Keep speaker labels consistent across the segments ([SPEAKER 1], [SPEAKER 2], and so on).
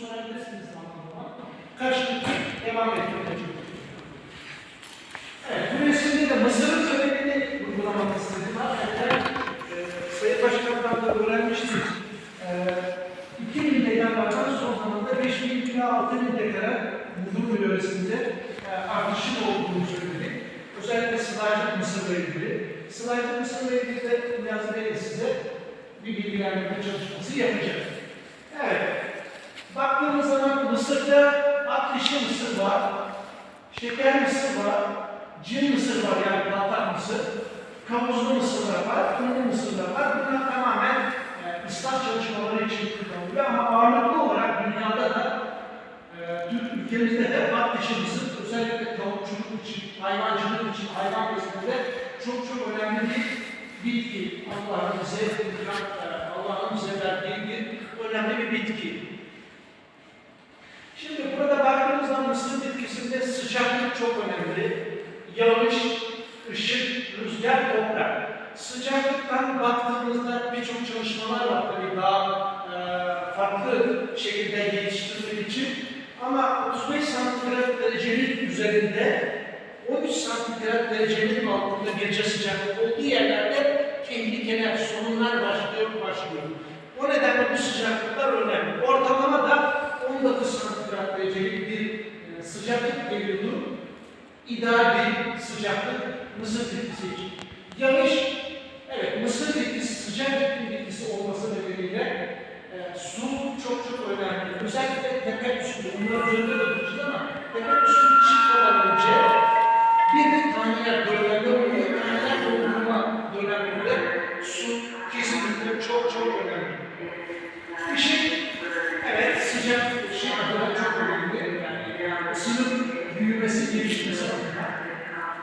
[SPEAKER 1] sorabilirsiniz zaman zaman. Devam ettireceğim. Evet, bu resimde de Mısır'ın söylediğini uygulamak istedim. Hakikaten e, Sayın Başkan'dan da öğrenmiştik. E, 2000 dekarlardan son zamanda 5000 ila 6000 dekara Mudur yöresinde e, artışın olduğunu söyledi. Özellikle Sılajlık Mısır'la ilgili. Sılajlık Mısır'la ilgili de Niyazi Bey size bir bilgilendirme çalışması yapacak. Evet. Baktığımız zaman Mısır'da ak dişli mısır var, şeker mısır var, cin mısır var yani patlak mısır, kavuzlu mısırlar var, fırınlı mısırlar var. Bunlar tamamen e, ıslah çalışmaları için kullanılıyor ama ağırlıklı olarak dünyada da e, Türk ülkemizde de ak dişi mısır özellikle tavukçuluk için, hayvancılık için, hayvan beslemede çok çok önemli bir bitki. Allah'ın bize, Allah'ın bize verdiği bir önemli bir bitki. Şimdi burada baktığımızda mısır bitkisinde sıcaklık çok önemli. Yağış, ışık, rüzgar, toprak. Sıcaklıktan baktığımızda birçok çalışmalar var tabii daha e, farklı şekilde geliştirmek için. Ama 35 santigrat derecenin üzerinde 13 santigrat derecenin altında gece sıcaklık olduğu yerlerde tehlikeler, sorunlar başlıyor, başlıyor. O nedenle bu sıcaklıklar önemli. Ortalama da 19 santigrat derecelik bir e, sıcaklık periyodu ideal bir sıcaklık mısır bitkisi. Yağış, evet mısır bitkisi sıcak iklim bitkisi olması nedeniyle e, su çok çok önemli. Özellikle tepe üstü, bunlar üzerinde de duracağız ama tepe üstü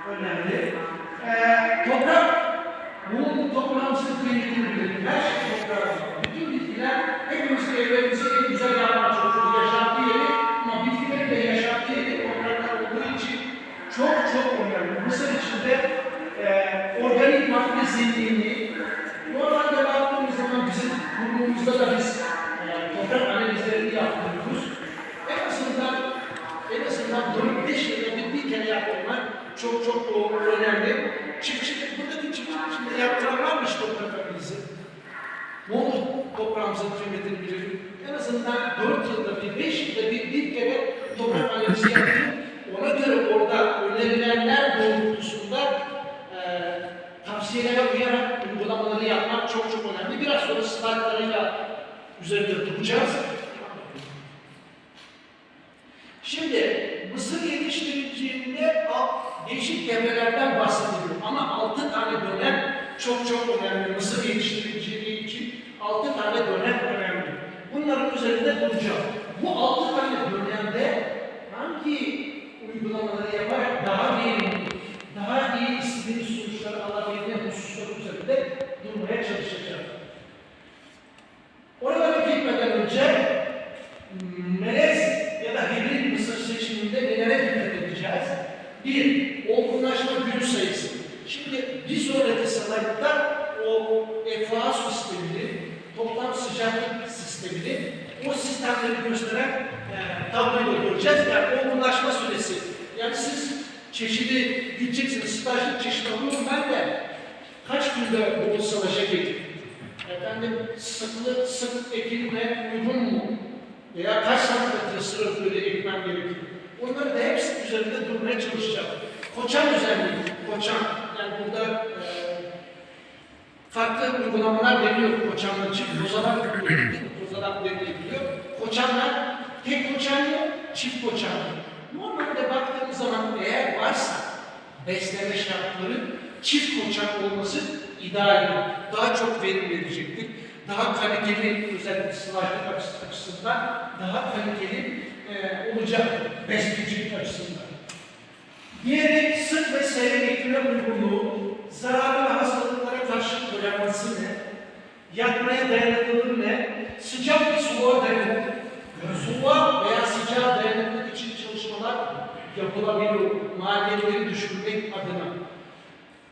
[SPEAKER 1] önemli. Ee, toprak, bu toprağımızın kıymetini bilelim. Her şey toprağa bağlı. Bütün bitkiler hepimiz evlerimizi en güzel yapmaya çalışıyoruz. Yaşantı yeri ama bitkilerin de yaşantı yeri topraklar olduğu için çok çok önemli. Mısır içinde e, organik madde zenginliği, normalde baktığımız zaman bizim kurumumuzda da biz e, toprak analizlerini yaptırıyoruz. En azından en azından 4-5 yılda bir, bir kere yaptırmak çok önemli. Çiftçilik, buradaki çiftçilik şimdi yaptıran varmış toprak analizi. Ne olur toprağımızın kıymetini bilelim. En azından 4 yılda bir, 5 yılda bir, bir kere toprak analizi yaptırıp ona göre orada önerilenler doğrultusunda e, tavsiyelere uyarak uygulamaları yapmak çok çok önemli. Biraz sonra slaytlarıyla üzerinde duracağız. Şimdi mısır yetiştiriciliğinde al- değişik devrelerden bahsediliyor. Ama altı tane dönem çok çok önemli. Mısır yetiştiriciliği için altı tane dönem önemli. Bunların üzerinde duracağım. Bu altı tane dönemde hangi uygulamaları yaparak daha verimli, daha iyi istediği sonuçları alabilme hususları üzerinde durmaya çalışacağım. Oralara gitmeden önce melez ya da hibrit mısır seçiminde nelere dikkat edeceğiz? Bir, olgunlaşma gün sayısı. Şimdi bir sonraki slaytta o EFA sistemini, toplam sıcaklık sistemini, o gösteren e, tabloyu göreceğiz. Yani olgunlaşma süresi. Yani siz çeşidi gideceksiniz, stajlık çeşit alıyorum ben de kaç günde bu savaşa gittim? Efendim sıklı sık ekilme uygun mu? Veya kaç santimetre sırf böyle ekmem gerekiyor? Onları da hepsi üzerinde durmaya çalışacağım. Koçan özelliği, koçan. Yani burada e, farklı uygulamalar deniyor koçanlar için. Kozalak, kozalak denilebiliyor. Koçanlar tek koçan yok, çift koçan. Normalde baktığımız zaman eğer varsa besleme şartları çift koçan olması ideal. Daha çok verim verecektir. Daha kaliteli özellikle açısı- açısından daha kaliteli e, olacak besleyicilik açısından. Diğeri sık ve seyrek ekleme uygunluğu, zararlı hastalıklara karşı toleransı ne, yakmaya dayanıklılığı ne, sıcak soğuğa dayanıklılık, soğuğa veya sıcağa dayanıklılık için çalışmalar yapılabiliyor, maliyetleri düşürmek adına.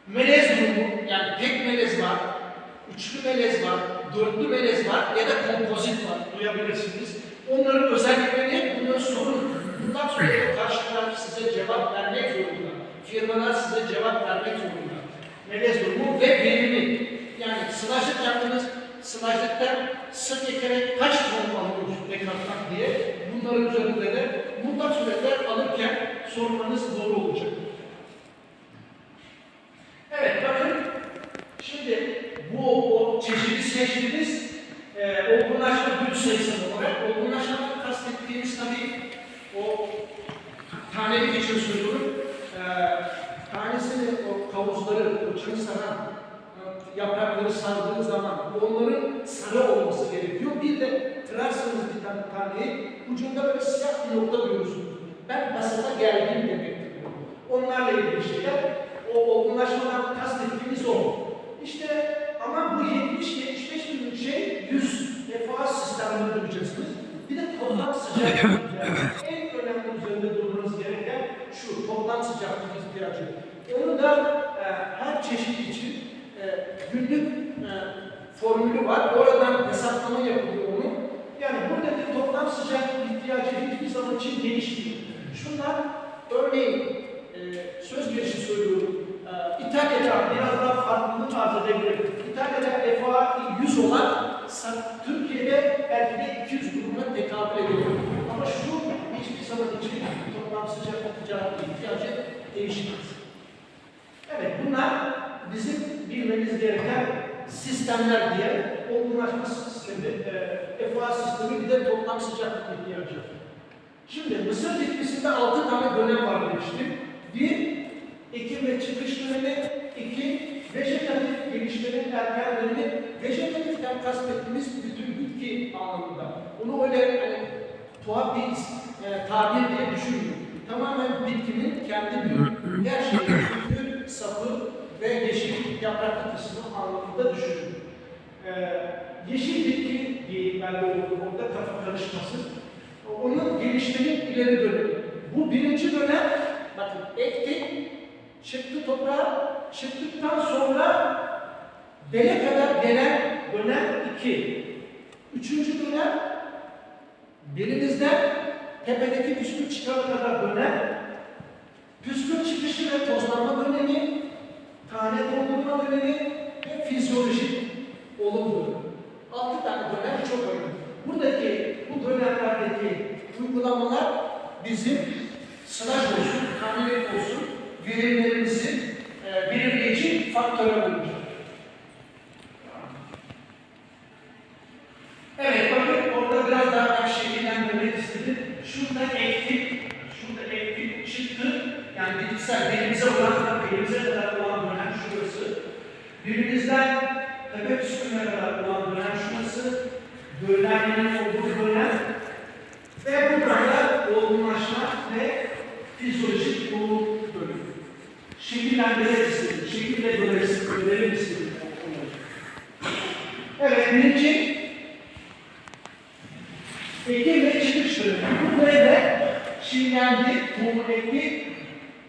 [SPEAKER 1] Melez durumu, yani tek melez var, üçlü melez var, dörtlü melez var ya da kompozit var. Duyabilirsiniz. Onların özelliklerini, bunların sorun. Bundan sonra karşı taraf size cevap vermek zorunda. Firmalar size cevap vermek zorunda. Melez durumu ve verimi. Yani sılajlık yaptınız, sılajlıktan sık ekerek kaç ton alıyoruz ekrandan diye bunların üzerinde de mutlak suretler alırken sormanız doğru olacak. Evet bakın şimdi bu o çeşidi seçtiğimiz e, olgunlaşma güç sayısı olarak olgunlaşmadan kastettiğimiz tabii o tanelik için söylüyorum. E, tanesini o kavuzları, uçunu saran e, yaprakları sardığı zaman onların sarı olması gerekiyor. Bir de tırarsınız bir tane taneyi ucunda böyle siyah bir nokta görürsünüz. Ben basata geldim demektir. Onlarla ilgili şeyler o olgunlaşmadan kastettiğimiz o. İşte ama bu 70-75 bin şey 100 defa sistemleri duracaksınız. Bir de toplam sıcaklık. Yani en önemli üzerinde durmanız gereken şu toplam sıcaklık ihtiyacı. Onu da e, her çeşit için e, günlük e, formülü var. Oradan hesaplama yapılıyor onun. Yani buradaki toplam sıcaklık ihtiyacı hiçbir zaman için değişmiyor. Şunlar örneğin e, söz gelişi söylüyorum. E, İtalya'da biraz daha farklılık arz edebilir. İtalya'da FA 100 olan Türkiye'de belki de 200 grubuna tekabül ediyor. Ama şu hiçbir zaman için toplam sıcaklık ihtiyacı değişmez. Evet bunlar bizim bilmemiz gereken sistemler diye olgunlaşma sistemi, e, FA sistemi bir de toplam sıcaklık ihtiyacı. Şimdi mısır bitkisinde altı tane dönem var demiştim. Bir, ekim ve çıkış dönemi. iki vejetatif gelişmenin erken dönemi. Vejetatiften kastettiğimiz bütün bitki anlamında. Bunu öyle hani, tuhaf bir e, tabir diye düşünmeyin. Tamamen bitkinin kendi büyük, her şeyin kökü, sapı ve yeşil yapraklı kısmı anlamında düşünün. Ee, yeşil bitki diyeyim ben de orada kafa karışmasın. Onun gelişmenin ileri dönemi. Bu birinci dönem, bakın ektik, çıktı toprağa, çıktıktan sonra dele kadar gelen dönem iki. Üçüncü dönem, birinizden tepedeki püskül çıkana kadar dönem, püskül çıkışı ve tozlanma dönemi, tane doldurma dönemi ve fizyolojik olum. Altı tane dönem çok önemli. Buradaki bu dönemlerdeki uygulamalar bizim sınaj olsun, hamilelik olsun, verimlerimizi e, belirleyici faktörler olacak. Evet, bakın orada biraz daha ben şekillendirmek istedim. Şurada ektik, şurada ektik çıktı. Yani bitkisel belimize olan, belimize kadar olan dönem şurası. Birimizden tepe püskülüne kadar olan dönem şurası. Bölenlerin olduğu dönem. Ve buradan da olgunlaşma ve fizyolojik olum bölümü. Şekillendirmek istedim. Şekille görelim, istedim. Evet, birinci Eki ve çıkış dönemi. Bu dönemde çiğnendi, tohum ekti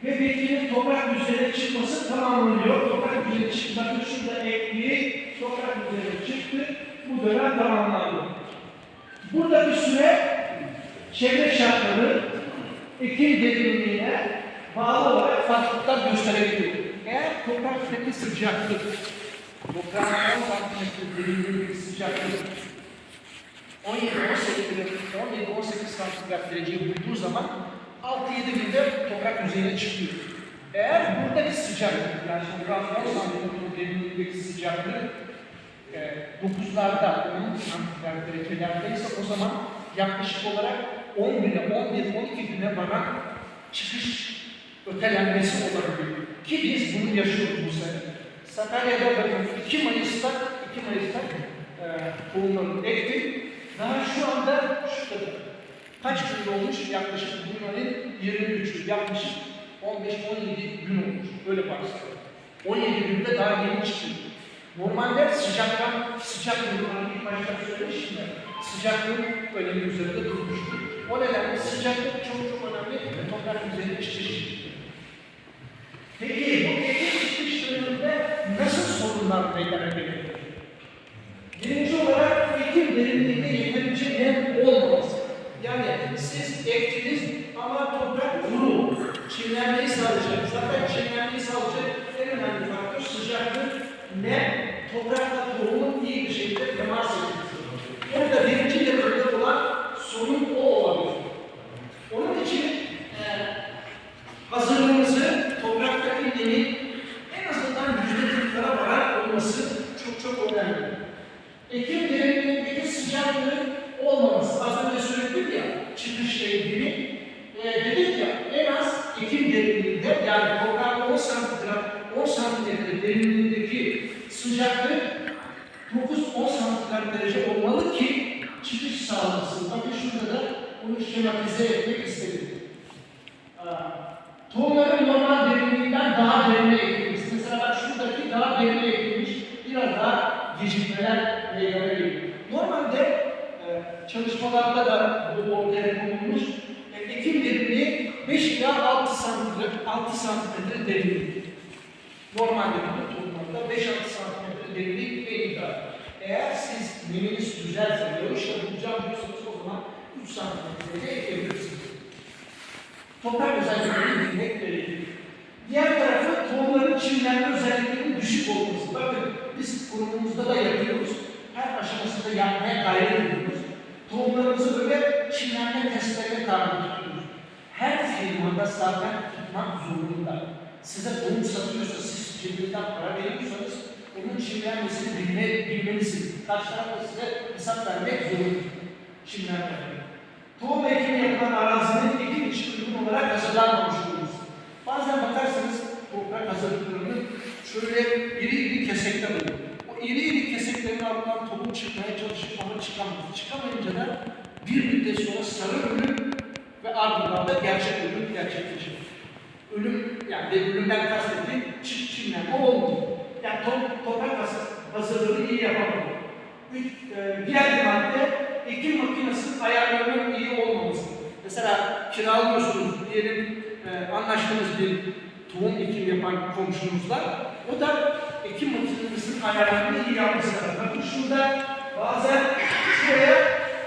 [SPEAKER 1] ve bitkinin toprak üzerine çıkması tamamlanıyor. Toprak üzerine çıktı. Bakın şurada ektiği toprak üzerine çıktı. Bu dönem tamamlandı. Burada bir süre çevre şartları ekim derinliğine bağlı olarak farklılıklar gösterebilir. Eğer topraktaki sıcaklık, toprağın 10 santimetre derinliğindeki sıcaklık 17-18 santigrat dereceyi bulduğu zaman 6-7 günde toprak yüzeyine çıkıyor. Eğer buradaki sıcaklık, yani toprağın 10 santigrat derinliğindeki sıcaklık e, 9'larda, 10 santigrat derecelerdeyse o zaman yaklaşık olarak 10 güne, 11-12 güne varan çıkış ötelenmesi olabiliyor. Ki biz bunu yaşıyoruz bu sene. Sakarya'da bakın 2 Mayıs'ta 2 Mayıs'ta e, tohumları ektik. Daha şu anda şurada kaç gün olmuş? Yaklaşık bugün ayın 23'ü. Yaklaşık 15-17 gün olmuş. Öyle baksana. 17 günde daha yeni çıktı. Normalde sıcaktan, sıcak durumlarını ilk başta söylemiştim ya, sıcaklığın önemi üzerinde durmuştum. O nedenle sıcaklık çok çok önemli ve toprak üzerinde çeşitlidir. Peki bu gece çıkış döneminde nasıl sorunlar meydana gelir? Birinci olarak ekim verimliliğinde yeterince nem olmaması. Yani siz ektiniz ama toprak kuru. Çimlenmeyi sağlayacak. Zaten çimlenmeyi sağlayacak en önemli faktör sıcaklık nem, toprakla tohumun iyi bir şekilde temas etmesi. Orada birinci derecede olan sorun o olabilir. Onun için e, hazırlığımızı topraktaki nemin en azından yüzde kırklara varan olması çok çok önemli. Ekim derinliğindeki sıcaklığı olmaması. Az önce söyledim ya çıkışla ilgili. E, dedik ya en az ekim derinliğinde yani toprağın 10 santigrat 10 santimetre derinliğindeki sıcaklık 9-10 santigrat derece olmalı ki çıkış sağlasın. Bakın şurada da bunu şematize etmek istedim. Aa, Tohumların normal derinliğinden daha derine ekilmiş. Mesela bak şuradaki daha derine ekilmiş. Biraz daha gecikmeler meydana geliyor. Normalde e, çalışmalarda da bu ortaya konulmuş. E, ekim derinliği 5 ila 6 santimetre, 6 santimetre derinlik. Normalde bu tohumlarda 5-6 santimetre derinlik en ideal. Eğer siz neminiz güzelse, yağışla bulacağım diyorsanız o zaman 3 santimetreye ekebilirsiniz. Toprak özelliklerini bilmek. Diğer tarafı tohumların çimlenme özelliklerinin düşük olması. Bakın biz kurumumuzda da yapıyoruz. Her aşamasında yapmaya gayret ediyoruz. Tohumlarımızı böyle çimlenme testlerine tabi tutuyoruz. Her firmada zaten tutmak zorunda. Size tohum satıyorsa siz cebinden para veriyorsanız onun çimlenmesini bilme, bilmelisiniz. Karşı taraf da size hesap vermek zorunda. Çimlenme. Tohum ekimi yapılan arazinin için uygun olarak hazırlanmamış olması. Bazen bakarsanız toprak hazırlıklarının şöyle iri iri kesekler oluyor. O iri iri keseklerin altından tohum çıkmaya çalışıp ama çıkamıyor. Çıkamayınca da bir müddet sonra sarı ölüm ve ardından da gerçek ölüm gerçekleşir. Ölüm, yani de ölümden kastettiğim çift çimlenme olmuyor. Yani to toprak hazır- hazırlığını iyi yapamıyor. Üç, e, diğer bir madde ekim olmaması. Mesela kiralıyorsunuz diyelim e, anlaştığınız bir tohum ekim yapan komşunuzla o da ekim makinesinin ayarlarını iyi yapması lazım. Bakın şurada bazen şuraya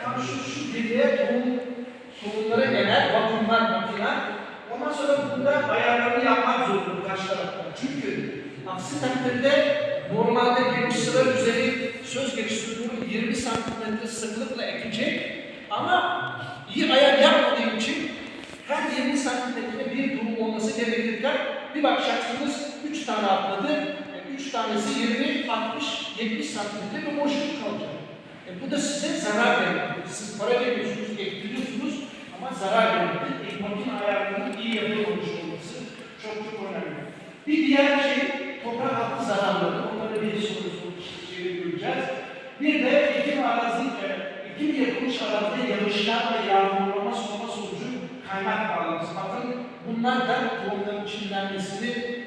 [SPEAKER 1] tam şu, şu deliğe tohum, tohumlara gelen vakumlar makine ondan sonra bunda ayarlarını yapmak zorunda karşı taraftan. Çünkü aksi takdirde normalde bir sıra üzeri söz sütunu 20 santimetre sıklıkla ekecek ama tanesi 20, 60, 70 santimde bir boşluk kalacak. E bu da size zarar vermektir. Siz para veriyorsunuz, getiriyorsunuz ama zarar vermektir. Ekmeğin ayarlarını iyi yapılmış olması çok çok önemli. Bir diğer şey toprak hattı zararları. Onları bir soru soru göreceğiz. Bir de ekim arazi, e, ekim yapılmış arazide yağışlar ve yağmurlama soğuma sonucu kaynak bağlantısı. Bakın bunlar da tohumların çimlenmesini